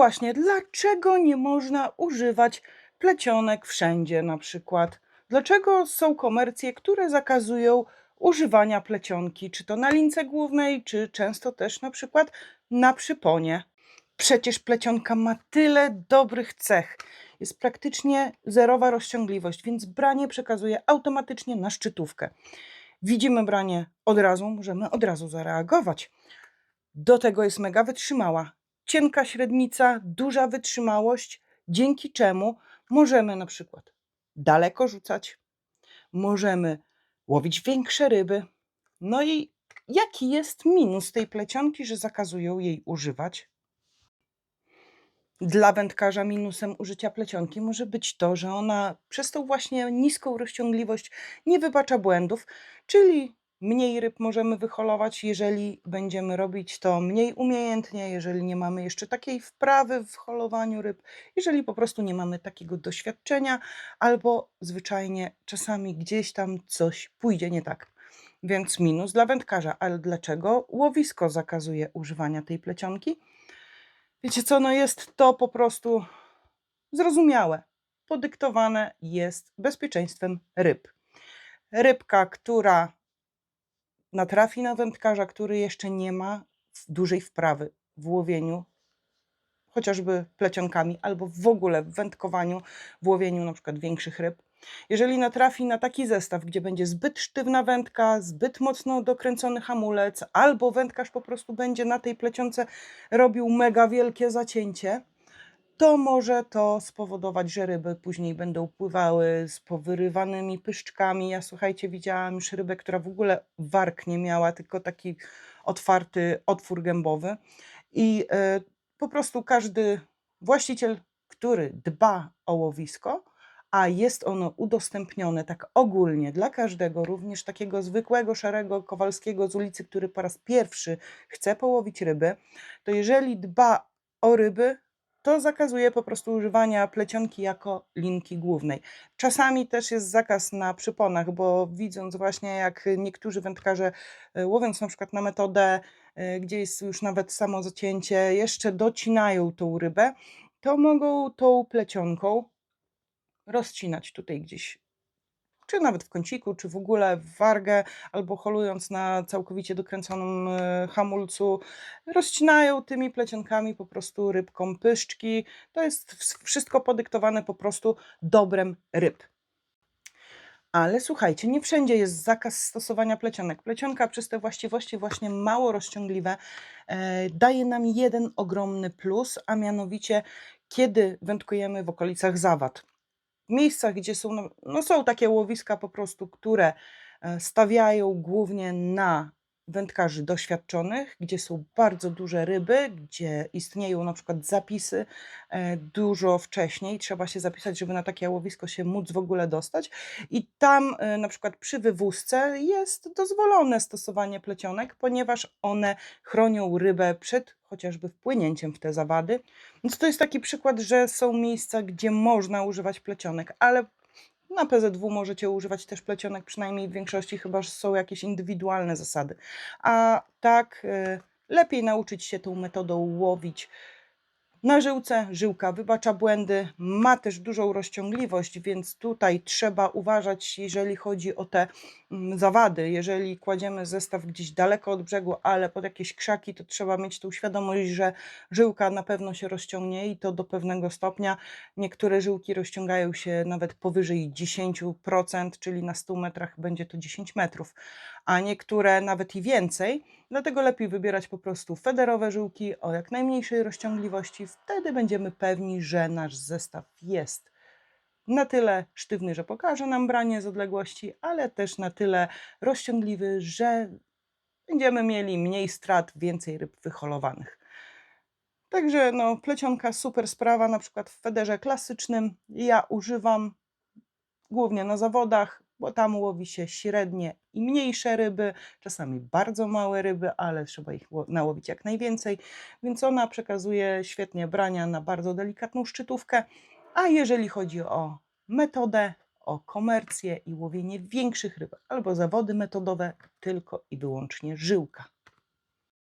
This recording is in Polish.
właśnie, dlaczego nie można używać plecionek wszędzie na przykład? Dlaczego są komercje, które zakazują używania plecionki, czy to na lince głównej, czy często też na przykład na przyponie? Przecież plecionka ma tyle dobrych cech. Jest praktycznie zerowa rozciągliwość, więc branie przekazuje automatycznie na szczytówkę. Widzimy branie od razu, możemy od razu zareagować. Do tego jest mega wytrzymała. Cienka średnica, duża wytrzymałość, dzięki czemu możemy na przykład daleko rzucać, możemy łowić większe ryby. No i jaki jest minus tej plecionki, że zakazują jej używać? Dla wędkarza minusem użycia plecionki może być to, że ona przez tą właśnie niską rozciągliwość nie wybacza błędów, czyli mniej ryb możemy wyholować, jeżeli będziemy robić to mniej umiejętnie, jeżeli nie mamy jeszcze takiej wprawy w holowaniu ryb, jeżeli po prostu nie mamy takiego doświadczenia, albo zwyczajnie czasami gdzieś tam coś pójdzie nie tak. Więc minus dla wędkarza. Ale dlaczego łowisko zakazuje używania tej plecionki? Wiecie co, no jest to po prostu zrozumiałe. Podyktowane jest bezpieczeństwem ryb. Rybka, która natrafi na wędkarza, który jeszcze nie ma dużej wprawy w łowieniu, chociażby plecionkami, albo w ogóle w wędkowaniu, w łowieniu na przykład większych ryb. Jeżeli natrafi na taki zestaw, gdzie będzie zbyt sztywna wędka, zbyt mocno dokręcony hamulec, albo wędkarz po prostu będzie na tej plecionce robił mega wielkie zacięcie, to może to spowodować, że ryby później będą pływały z powyrywanymi pyszczkami. Ja słuchajcie, widziałam już rybę, która w ogóle warg nie miała, tylko taki otwarty otwór gębowy. I e, po prostu każdy właściciel, który dba o łowisko, a jest ono udostępnione tak ogólnie dla każdego, również takiego zwykłego, szarego Kowalskiego z ulicy, który po raz pierwszy chce połowić ryby, to jeżeli dba o ryby, to zakazuje po prostu używania plecionki jako linki głównej. Czasami też jest zakaz na przyponach, bo widząc właśnie jak niektórzy wędkarze e, łowiąc na przykład na metodę, e, gdzie jest już nawet samo zacięcie, jeszcze docinają tą rybę, to mogą tą plecionką rozcinać tutaj gdzieś, czy nawet w kąciku, czy w ogóle w wargę, albo holując na całkowicie dokręconym e, hamulcu, rozcinają tymi plecionkami po prostu rybkom pyszczki. To jest ws- wszystko podyktowane po prostu dobrem ryb. Ale słuchajcie, nie wszędzie jest zakaz stosowania plecionek. Plecionka przez te właściwości właśnie mało rozciągliwe e, daje nam jeden ogromny plus, a mianowicie kiedy wędkujemy w okolicach zawad. Miejscach, gdzie są, no, no są takie łowiska po prostu, które e, stawiają głównie na wędkarzy doświadczonych, gdzie są bardzo duże ryby, gdzie istnieją na przykład zapisy e, dużo wcześniej. Trzeba się zapisać, żeby na takie łowisko się móc w ogóle dostać. I tam e, na przykład przy wywózce jest dozwolone stosowanie plecionek, ponieważ one chronią rybę przed chociażby wpłynięciem w te zawady. Więc to jest taki przykład, że są miejsca, gdzie można używać plecionek, ale na PZW możecie używać też plecionek, przynajmniej w większości, chyba że są jakieś indywidualne zasady. A tak, y, lepiej nauczyć się tą metodą łowić na żyłce. Żyłka wybacza błędy, ma też dużą rozciągliwość, więc tutaj trzeba uważać, jeżeli chodzi o te mm, zawady. Jeżeli kładziemy zestaw gdzieś daleko od brzegu, ale pod jakieś krzaki, to trzeba mieć tą świadomość, że żyłka na pewno się rozciągnie i to do pewnego stopnia. Niektóre żyłki rozciągają się nawet powyżej 10%, czyli na 100 metrach będzie to 10 metrów, a niektóre nawet i więcej. Dlatego lepiej wybierać po prostu federowe żyłki o jak najmniejszej rozciągliwości. Wtedy będziemy pewni, że nasz zestaw jest na tyle sztywny, że pokaże nam branie z odległości, ale też na tyle rozciągliwy, że będziemy mieli mniej strat, więcej ryb wyholowanych. Także no, plecionka super sprawa, na przykład w federze klasycznym ja używam głównie na zawodach, bo tam łowi się średnie i mniejsze ryby, czasami bardzo małe ryby, ale trzeba ich ło- nałowić jak najwięcej, więc ona przekazuje świetnie brania na bardzo delikatną szczytówkę. A jeżeli chodzi o metodę, o komercję i łowienie większych ryb albo zawody metodowe, tylko i wyłącznie żyłka.